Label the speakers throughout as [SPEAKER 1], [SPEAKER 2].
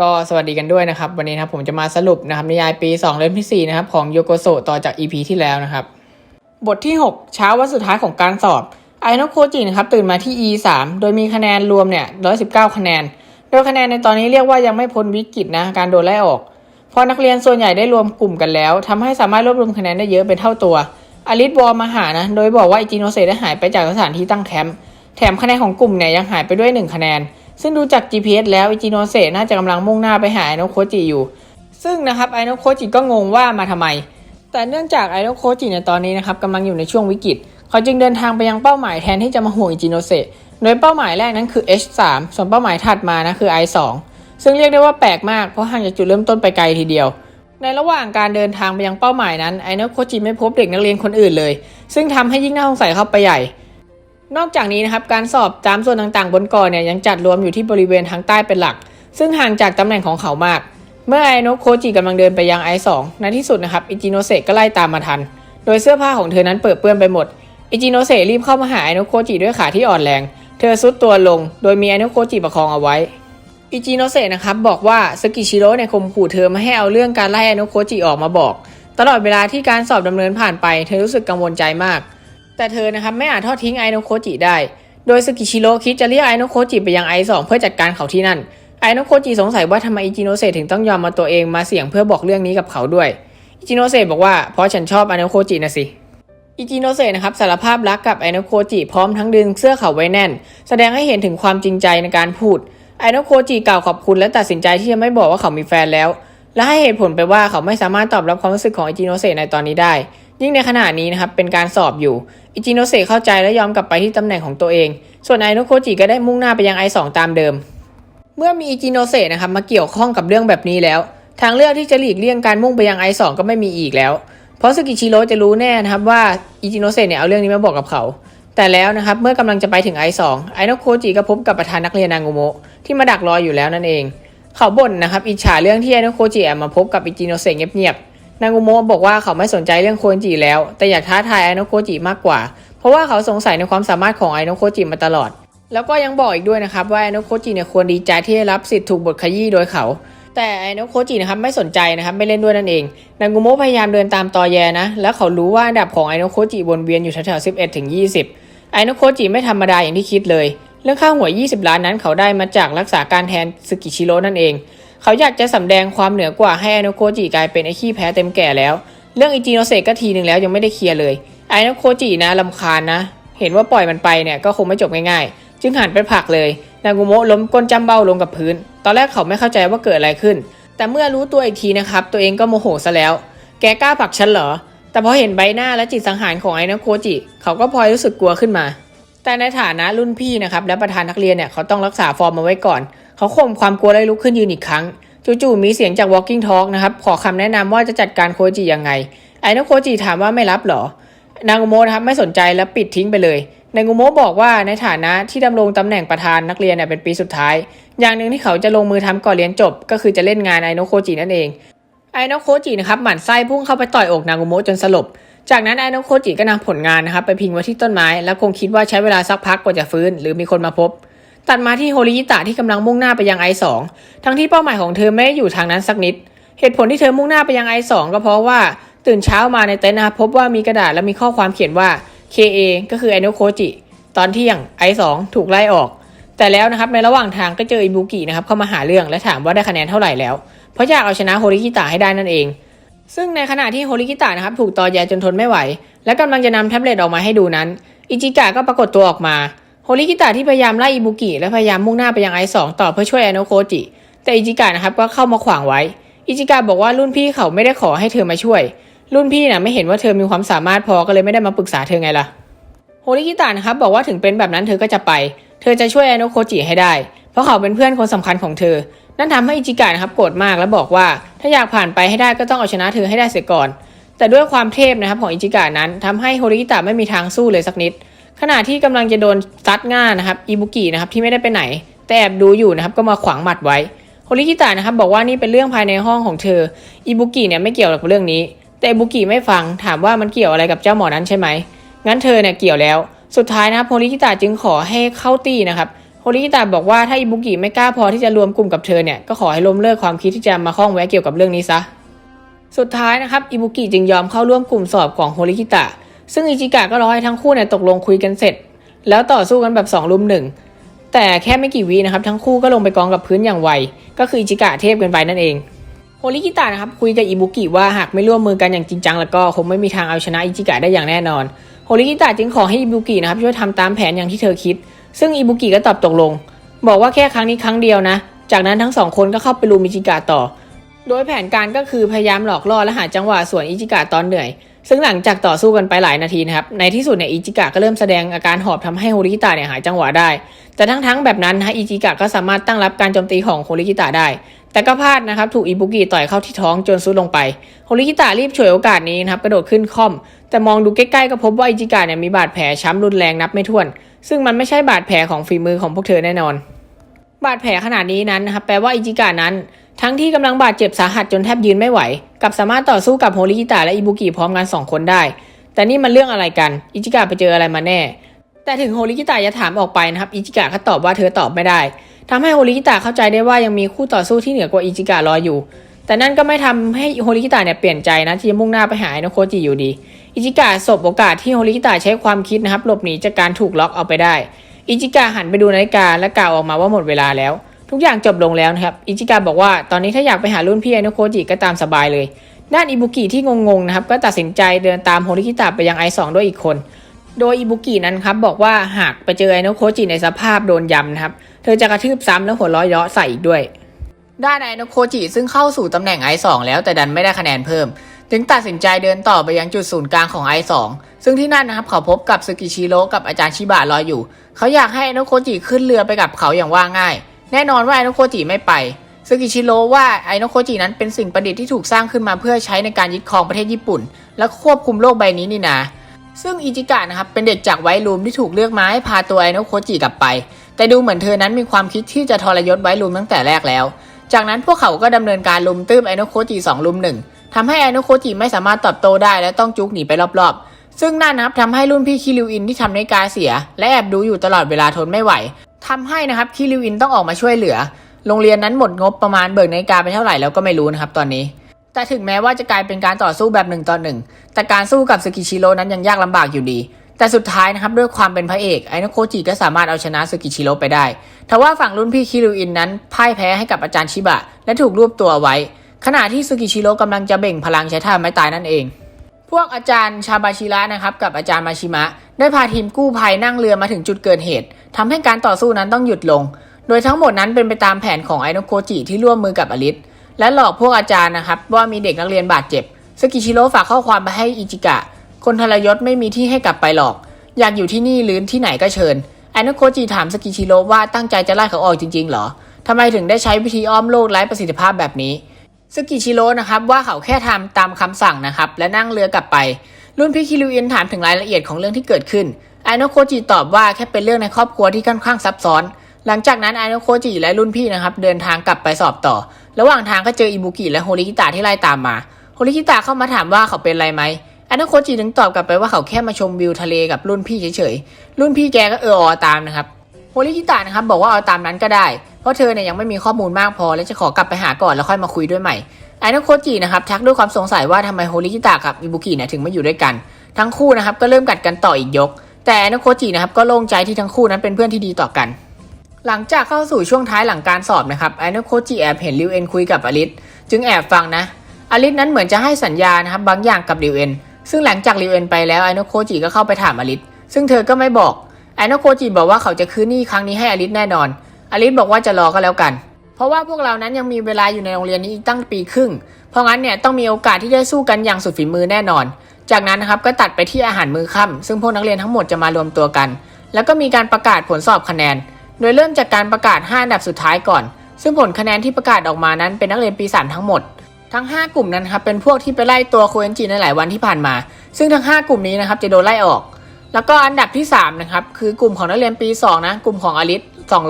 [SPEAKER 1] ก็สวัสดีกันด้วยนะครับ วันนี้นะครับผมจะมาสรุปนะครับนิยายปี 2 เล่มที่ 4 นะครับ ของโยโกโซต่อจาก EP ที่แล้วนะครับ บทที่ 6 เช้าวันสุดท้ายของการสอบไอโนโคจินะครับตื่นมาที่ E 3โดยมีคะแนนรวมเนี่ย119 คะแนน โดยคะแนนในตอนนี้เรียกว่ายังไม่พ้นวิกฤตนะการโดนไล่ออกเพราะนักเรียนส่วนใหญ่ได้รวมกลุ่มกันแล้วทำให้สามารถรวบรวมคะแนนได้เยอะเป็นเท่าตัวอลิสวอลมาหานะโดยบอกว่าอิจิโนเซได้หายไปจากสถานที่ตั้งแคมป์แถมคะแนนของกลุ่มเนี่ยยังหายไปด้วย 1 คะแนน ซึ่งดูจาก GPS แล้วอิจิโนเซน่าจะกำลังมุ่งหน้าไปหาไอโนโคจิอยู่ ซึ่งนะครับไอโนโคจิก็งงว่ามาทำไม แต่เนื่องจากไอโนโคจิในตอนนี้นะครับกำลังอยู่ในช่วงวิกฤต เขาจึงเดินทางไปยังเป้าหมายแทนที่จะมาห่วงอิจิโนเซโดยเป้าหมายแรกนั้นคือ H3 ส่วนเป้าหมายถัดมานะคือ I2 ซึ่งเรียกได้ว่าแปลกมากเพราะห่างจากจุดเริ่มต้นไปไกลทีเดียว ในระหว่างการเดินทางไปยังเป้าหมายนั้นไอโนโคจิไม่พบเด็กนักเรียนคนอื่นเลย ซึ่งทำให้ยิ่งน่าสงสัยเข้าไปใหญ่ นอกจากนี้นะครับการสอบตามส่วนต่างๆ บนเกาะเนี่ยยังจัดรวมอยู่ที่บริเวณทางใต้เป็นหลัก ซึ่งห่างจากตำแหน่งของเขามาก เมื่อไอโนโคจิกำลังเดินไปยังไอสองในที่สุดนะครับอิจิโนเซก็ไล่ตามมาทัน โดยเสื้อผ้าของเธอนั้นเปื้อนเปื้อนไปหมดอิจิโนเซรีบเข้ามาหาไอโนโคจิด้วยขาที่อ่อนแรง เธอซุดตัวลง โดยมีไอโนโคจิประคองเอาไว้อิจิโนเซนะครับบอกว่าสกิชิโร่เนี่ยข่มขู่เธอไม่ให้เอาเรื่องการไล่ไอโนโคจิออกมาบอก ตลอดเวลาที่การสอบดำเนินผ่านไป เธอรู้สึกกังวลใจมาก แต่เธอนะครับไม่อาจทอดทิ้งไอโนโคจิได้ โดยสกิชิโร่คิดจะเรียกไอโนโคจิไปยังไอสองเพื่อจัดการเขาที่นั่น ไอโนโคจิสงสัยว่าทำไมอิจิโนเซถึงต้องยอมมาตัวเองมาเสี่ยงเพื่อบอกเรื่องนี้กับเขาด้วย อิจิโนเซบอกว่าเพราะฉันชอบไอโนโคจินะสิ อิจิโนเซนะครับสารภาพรักกับไอโนโคจิพร้อมทั้งดึงเสื้อเขาไว้แน่น แสดงให้เห็นถึงความจริงใจในการพูด ไอโนโคจิกล่าวขอบคุณและตัดสินใจที่จะไม่บอกว่าเขามีแฟนแล้ว และให้เหตุผลไปว่าเขาไม่สามารถตอบรับความรู้สึกของอิจิโนเซในตอนนี้ได้ ยิ่งในขณะนี้นะครับเป็นการสอบอยู่ อิจิโนเซเข้าใจและยอมกลับไปที่ตำแหน่งของตัวเอง ส่วนไอโนโคจิก็ได้มุ่งหน้าไปยังไอสองตามเดิม เมื่อมีอิจิโนเซนะครับมาเกี่ยวข้องกับเรื่องแบบนี้แล้ว ทางเลือกที่จะหลีกเลี่ยงการมุ่งไปยังไอสองก็ไม่มีอีกแล้ว เพราะสกิชิโร่จะรู้แน่นะครับว่าอิจิโนเซเนี่ยเอาเรื่องนี้มาบอกกับเขาแต่แล้วนะครับเมื่อกำลังจะไปถึงไอสองไอโนโคจิก็พบกับประธานนักเรียนนางโงโมะที่มาดักรออยู่แล้วนั่นเอง เขาบ่นนะครับอิจฉาเรื่องที่ไอโนโคจิแอบมาพบกับอิจิโนเซเงียบ นางโงโมะบอกว่าเขาไม่สนใจเรื่องโคนจิแล้ว แต่อยากท้าทายไอโนโคจิมากกว่า เพราะว่าเขาสงสัยในความสามารถของไอโนโคจิมาตลอด แล้วก็ยังบอกอีกด้วยนะครับว่าไอโนโคจิเนี่ยควรดีใจที่ได้รับสิทธิ์ถูกบทขยี้โดยเขา แต่ไอโนโคจินะครับไม่สนใจนะครับไม่เล่นด้วยนั่นเอง นางุโมะพยายามเดินตามตอแยนะ แล้วเขารู้ว่าอันดับของไอโนโคจิวนเวียนอยู่แถวๆ11ถึง20ไอโนโคจิไม่ธรรมดาอย่างที่คิดเลย เรื่องค่าหัว 20 ล้านนั้นเขาได้มาจากรักษาการแทนสกิชิโร่นั่นเอง เขาอยากจะสำแดงความเหนือกว่าให้อโนโคจิกลายเป็นไอขี้แพ้เต็มแก่แล้ว เรื่องอิจิโนเซก็ทีหนึ่งแล้วยังไม่ได้เคลียร์เลยไอโนโคจินะลำคาญนะ เห็นว่าปล่อยมันไปเนี่ยก็คงไม่จบง่ายๆ จึงหันไปผลักเลยนางกุโมะล้มก้นจำเบ้าลงกับพื้น ตอนแรกเขาไม่เข้าใจว่าเกิดอะไรขึ้น แต่เมื่อรู้ตัวอีกทีนะครับตัวเองก็โมโหซะแล้ว แกกล้าผลักฉันเหรอ แต่พอเห็นใบหน้าและจิตสังหารของไอ้นักโคจิเขาก็พลอยรู้สึกกลัวขึ้นมาแต่ในฐานะรุ่นพี่นะครับและประธานนักเรียนเนี่ยเขาต้องรักษาฟอร์มมาไว้ก่อน เขาข่มความกลัวและลุกขึ้นยืนอีกครั้ง จู่ๆมีเสียงจาก Walking Talk นะครับ ขอคำแนะนำว่าจะจัดการโคจิยังไง ไอ้นโคจิถามว่าไม่รับเหรอ นางอุโมะนะครับไม่สนใจและปิดทิ้งไปเลยนางอุโมะบอกว่าในฐานะที่ดำรงตำแหน่งประธานนักเรียนเนี่ยเป็นปีสุดท้าย อย่างหนึ่งที่เขาจะลงมือทำก่อนเรียนจบ ก็คือจะเล่นงานไอโนโคจินั่นเองไอโนโคจินะครับหมั่นไส้พุ่งเข้าไปต่อยอกนางอุโมะจนสลบ จากนั้นไอโนโคจิก็นำผลงานนะครับไปพิงไว้ที่ต้นไม้ แล้วคงคิดว่าใช้เวลาสักพักกว่าจะฟื้น หรือมีคนมาพบ ตัดมาที่โฮริยิตะที่กำลังมุ่งหน้าไปยังไอสองทั้งที่เป้าหมายของเธอไม่ได้อยู่ทางนั้นสักนิด เหตุผลที่เธอมุ่งหน้าไปยังไอสองก็เพราะว่าตื่นเช้ามาในเต็นท์นะครับพบว่ามีกระดาษและมีข้อความเขียนว่า KA ก็คือไอโนโคจิตอนเที่ยงไอสองถูกไล่ออก แต่แล้วนะครับในระหว่างทางก็เจออิบุกินะครับเข้ามาหาเรื่องและถามว่าได้คะแนนเท่าไหร่แล้ว เพราะอยากเอาชนะโฮริกิตะให้ได้นั่นเอง ซึ่งในขณะที่โฮริกิตะนะครับถูกตอแยจนทนไม่ไหว และกำลังจะนำแท็บเล็ตออกมาให้ดูนั้น อิจิกะก็ปรากฏตัวออกมา โฮริกิตะที่พยายามไล่อิบุกิและพยายามมุ่งหน้าไปยังไอสองต่อเพื่อช่วยอโนโคจิ แต่อิจิกะนะครับก็เข้ามาขวางไว้ อิจิกะบอกว่ารุ่นพี่เขาไม่ได้ขอให้เธอมาช่วย รุ่นพี่น่ะไม่เห็นว่าเธอมีความสามารถพอก็เลยไม่ได้มาปรึกษาเธอไงล่ะ โฮริกิตะนะครับบอกว่าถึงเป็นแบบนั้นเธอก็จะไป เธอจะช่วยอโนโคจิให้ได้ เพราะเขาเป็นเพื่อนคนสำคัญของเธอ นั่นทำให้อิจิกะนะครับโกรธมากและบอกว่าถ้าอยากผ่านไปให้ได้ก็ต้องเอาชนะเธอให้ได้เสียก่อน แต่ด้วยความเทพนะครับของอิจิกะนั้นทำให้โฮริกิตะไม่มีทางสู้เลยสักนิด ขณะที่กำลังจะโดนซัดง่านะครับอิบุกินะครับที่ไม่ได้ไปไหน แต่แอบดูอยู่นะครับก็มาขวางหมัดไว้โฮริกิตะนะครับบอกว่านี่เป็นเรื่องภายในห้องของเธออิบุกิเนี่ยไม่เกี่ยวกับเรื่องนี้ แต่อิบุกิไม่ฟังถามว่ามันเกี่ยวอะไรกับเจ้าหมอนั้นใช่ไหมงั้นเธอเนี่ยเกี่ยวแล้ว สุดท้ายนะครับโฮริกิตะจึงขอให้เข้าตีนะครับโฮริกิตะบอกว่าถ้าอิบุกิไม่กล้าพอที่จะรวมกลุ่มกับเธอเนี่ยก็ขอให้ล้มเลิกความคิดที่จะมาข้องแวะเกี่ยวกับเรื่องนี้ซะสุดท้ายนะครับอิบุกิจึงยอมเข้าร่วมกลุ่มสอบของโฮริกิตะ ซึ่งอิจิกะก็รอให้ทั้งคู่เนี่ยตกลงคุยกันเสร็จ แล้วต่อสู้กันแบบ2ลุมหนึ่งแต่แค่ไม่กี่วินะครับ ทั้งคู่ก็ลงไปกองกับพื้นอย่างไว ก็คืออิจิกะเทพกินไปนั่นเองโฮริกิตะนะครับคุยกับอิบุกิว่าหากไม่ร่วมมือกันอย่างจริงจัง แล้วก็คงไม่มีทางเอาชนะอิจิกะได้อย่างแน่นอนโฮริกิตะจึงขอให้อิบุกินะครับช่วยทำตามแผนอย่างที่เธอคิด ซึ่งอิบุกิก็ตอบตกลง บอกว่าแค่ครั้งนี้ครั้งเดียวนะ จากนั้นทั้งสองคนก็เข้าไปลุมอิจิกะต่อ โดยแผนการก็คือพยายามหลอกล่อและหาจังหวะส่วนอิจิกะตอนเหนื่อย ซึ่งหลังจากต่อสู้กันไปหลายนาทีนะครับ ในที่สุดเนี่ยอิจิกะก็เริ่มแสดงอาการหอบทำให้โฮริกิตะเนี่ยหายจังหวะได้ แต่ทั้งๆแบบนั้นนะอิจิกะก็สามารถตั้งรับการโจมตีของโฮริกิตะได้ แต่ก็พลาดนะครับถูกอิบุกิต่อยเข้าที่ท้องจนซุดลงไปโฮริกิตะรีบฉวยโอกาสนี้นะครับกระโดดขึ้นคอม แต่มองดูใกล้ๆก็พบว่าอิจิกะเนี่ยมีบาดแผลช้ำรุนแรงนับไม่ถ้วน ซึ่งมันไม่ใช่บาดแผลของฝีมือของพวกเธอแน่นอน บาดแผลขนาดนี้นั้นนะครับแปลว่าอิจิกะนั้น ทั้งที่กำลังบาดเจ็บสาหัสจนแทบยืนไม่ไหว กับสามารถต่อสู้กับโฮริกิตะและอิบุกิพร้อมกันสองคนได้ แต่นี่มันเรื่องอะไรกัน อิจิกะไปเจออะไรมาแน่ แต่ถึงโฮริกิตะจะถามออกไปนะครับ อิจิกะก็ตอบว่าเธอตอบไม่ได้ทำให้โฮริกิตะเข้าใจได้ว่ายังมีคู่ต่อสู้ที่เหนือกว่าอิจิกะรออยู่ แต่นั่นก็ไม่ทำให้โฮริกิตะเนี่ยเปลี่ยนใจนะที่จะมุ่งหน้าไปหาไอโนโคจิอยู่ดี อิจิกะสบโอกาสที่โฮริกิตะใช้ความคิดนะครับหลบหนีจากการถูกล็อกเอาไปได้ อิจิกะหันไปดูนาฬิกาและกล่าวออกมาว่าหมดเวลาแล้ว ทุกอย่างจบลงแล้วนะครับ อิจิกะบอกว่าตอนนี้ถ้าอยากไปหารุ่นพี่ไอโนโคจิก็ตามสบายเลย ด้านอิบุกิที่งงๆนะครับ ก็ตัดสินใจเดินตามโฮริกิตะไปยังไอสองด้วยอีกคน โดยอิบุกินั้นครับบอกว่าหากไปเจอไอโนโคจิในสภาพโดนยำนะครับ เธอจะกระทืบซ้ำแล้วหัวเร้อยเยาะใส่อีกด้วย ด้านไอโนโคจิซึ่งเข้าสู่ตำแหน่งไอสองแล้วแต่ดันไม่ได้คะแนนเพิ่ม จึงตัดสินใจเดินต่อไปยังจุดศูนย์กลางของไอสองซึ่งที่นั่นนะครับเขาพบกับสึกิชิโร่กับอาจารย์ชิบะรออยู่ เขาอยากให้ไอโนโคจิขึ้นเรือไปกับเขาอย่างว่าง่าย แน่นอนว่าไอโนโคจิไม่ไปสึกิชิโร่ว่าไอโนโคจินั้นเป็นสิ่งประดิษฐ์ที่ถูกสร้างขึ้นมาเพื่อใช้ในการยึดครองประเทศญี่ปุ่น และควบคุมโลกใบนี้นี่นาซึ่งอิจิกะนะครับเป็นเด็กจากไวรูมที่ถูกเลือกมาให้พาตัวไอโนโคจิกลับไป แต่ดูเหมือนเธอนั้นมีความคิดที่จะทรยศไวรูมตั้งแต่แรกแล้ว จากนั้นพวกเขาก็ดำเนินการลุมตื้มไอโนโคจิสองลุมหนึ่งทำให้ไอโนโคจิไม่สามารถตอบโต้ได้และต้องจุกหนีไปรอบๆ ซึ่งนั่นนะครับทำให้รุ่นพี่คิริวอินที่ทำนาฬิกาเสีย และแอบดูอยู่ตลอดเวลาทนไม่ไหว ทำให้นะครับคิริวินต้องออกมาช่วยเหลือ โรงเรียนนั้นหมดงบประมาณเบิกนาฬิกาไปเท่าไหร่แล้วก็ไม่รู้นะครับตอนนี้ แต่ถึงแม้ว่าจะกลายเป็นการต่อสู้แบบหนึ่งต่อหนึ่งแต่การสู้กับสกิชิโร่นั้นยังยากลำบากอยู่ดี แต่สุดท้ายนะครับด้วยความเป็นพระเอกไอโนโคจิก็สามารถเอาชนะสกิชิโร่ไปได้ทว่าฝั่งรุ่นพี่คิริวินนั้นพ่ายแพ้ให้กับอาจารย์ชิบะ และถูกรวบตัวไว้ ขณะที่สกิชิโร่กำลังจะเบ่งพลังใช้ท่าไม้ตายนั่นเอง พวกอาจารย์ชาบาชิระนะครับกับอาจารย์มาชิมะ ได้พาทีมกู้ภัยนั่งเรือมาถึงจุดเกิดเหตุทำให้การต่อสู้นั้นต้องหยุดลง โดยทั้งหมดนั้นเป็นไปตามแผนของไอโนโคจิที่ร่วมมือกับอลิสและหลอกพวกอาจารย์นะครับว่ามีเด็กนักเรียนบาดเจ็บสกิชิโร่ฝากข้อความไปให้อิจิกะ คนทรยศไม่มีที่ให้กลับไปหรอก อยากอยู่ที่นี่หรือที่ไหนก็เชิญไอโนโคจิถามสกิชิโร่ว่าตั้งใจจะไล่เขาออกจริงๆเหรอทำไมถึงได้ใช้วิธีอ้อมโลกไร้ประสิทธิภาพแบบนี้สกิชิโร่นะครับว่าเขาแค่ทำตามคำสั่งนะครับและนั่งเรือกลับไป รุ่นพี่คิริวอินถามถึงรายละเอียดของเรื่องที่เกิดขึ้นไอโนโคจิตอบว่าแค่เป็นเรื่องในครอบครัวที่ค่อนข้างซับซ้อน หลังจากนั้นไอโนโคจิและรุ่นพี่นะครับเดินทางกลับไปสอบต่อ ระหว่างทางก็เจออิบุกิและโฮริกิตะที่ไล่ตามมา โฮริกิตะเข้ามาถามว่าเขาเป็นอะไรไหมไอโนโคจิถึงตอบกลับไปว่าเขาแค่มาชมวิวทะเลกับรุ่นพี่เฉยๆ รุ่นพี่แกก็เอออตามนะครับ โฮริกิตะนะครับบอกว่าเอาตามนั้นก็ได้ เพราะเธอเนี่ยยังไม่มีข้อมูลมากพอและจะขอกลับไปหาก่อนแล้วค่อยมาคุยด้วยใหม่ ไอโนโคจินะครับทักด้วยความสงสัยว่าทำไมโฮริกิตะกับอิบุกิเนี่ยถึงไม่อยู่ด้วยกัน ทั้งคู่นะครับก็เริ่มกัดกันต่ออีกยก แต่ไอโนโคจินะครับก็โล่งใจที่ทั้งคู่นั้นเป็นเพื่อนที่ดีต่อกัน หลังจากเข้าสู่ช่วงท้ายหลังการสอบนะครับไอโนโคจิแอบเห็นริวเอ็นคุยกับอลิสจึงแอบฟังนะอลิสนั้นเหมือนจะให้สัญญานะครับบางอย่างกับริวเอ็นซึ่งหลังจากริวเอ็นไปแล้วไอโนโคจิก็เข้าไปถามอลิสซึ่งเธอก็ไม่บอกไอโนโคจิบอกว่าเขาจะคืนหนี้ครั้งนี้ให้อลิสแน่นอนอลิสบอกว่าจะรอก็แล้วกัน เพราะว่าพวกเรานั้นยังมีเวลาอยู่ในโรงเรียนนี้อีกตั้งปีครึ่ง เพราะงั้นเนี่ยต้องมีโอกาสที่จะสู้กันอย่างสุดฝีมือแน่นอน จากนั้นนะครับก็ตัดไปที่อาหารมื้อค่ำซึ่งพวกนักเรียนทั้งหมดจะมารวมตัวกัน แล้วก็มีการประกาศผลสอบคะแนน โดยเริ่มจากการประกาศ 5 อันดับสุดท้ายก่อน ซึ่งผลคะแนนที่ประกาศออกมานั้นเป็นนักเรียนปี 3 ทั้งหมด ทั้ง 5 กลุ่มนั้นครับเป็นพวกที่ไปไล่ตัวโคเอนจิในหลายวันที่ผ่านมา ซึ่งทั้ง 5 กลุ่มนี้นะครับจะโดนไล่ออก แล้วก็อันดับที่3นะครับคือกลุ่มของนักเรียนปี2นะกลุ่มของอลิส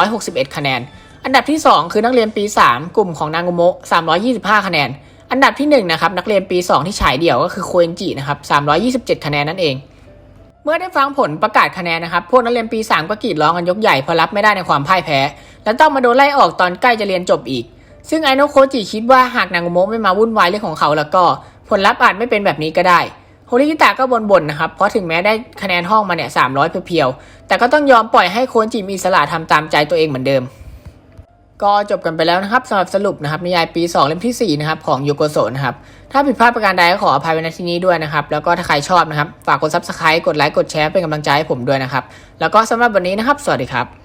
[SPEAKER 1] 261 คะแนน อันดับที่ 2 คือนักเรียนปี 3 กลุ่มของนางโมะ325 คะแนน อันดับที่1นะครับนักเรียนปี 2 ที่ฉายเดี่ยวก็คือโคเอนจินะครับ327 คะแนนนั่นเอง เมื่อได้ฟังผลประกาศคะแนนนะครับพวกนักเรียนปี 3 ก็กรีดร้องกันยกใหญ่เพราะรับไม่ได้ในความพ่ายแพ้ และต้องมาโดนไล่ออกตอนใกล้จะเรียนจบอีก ซึ่งไอโนโคจิคิดว่าหากนางโมะไม่มาวุ่นวายเรื่องของเขาแล้วก็ ผลลัพธ์อาจไม่เป็นแบบนี้ก็ได้โฮริกิตะก็บ่นนะครับ เพราะถึงแม้ได้คะแนนห้องมาเนี่ยสามร้อยเพียวๆ แต่ก็ต้องยอมปล่อยให้โคนจิมีอิสระทำตามใจตัวเองเหมือนเดิม ก็จบกันไปแล้วนะครับสำหรับสรุปนะครับนิยายปี 2 เล่มทีสี่4 นะครับของโยโกโซนะครับ ถ้าผิดพลาดประการใดก็ขออภัยไว้ณที่นี้ด้วยนะครับ แล้วก็ถ้าใครชอบนะครับ ฝากกด subscribe กดไลค์กดแชร์เป็นกำลังใจให้ผมด้วยนะครับ แล้วก็สำหรับวันนี้นะครับ สวัสดีครับ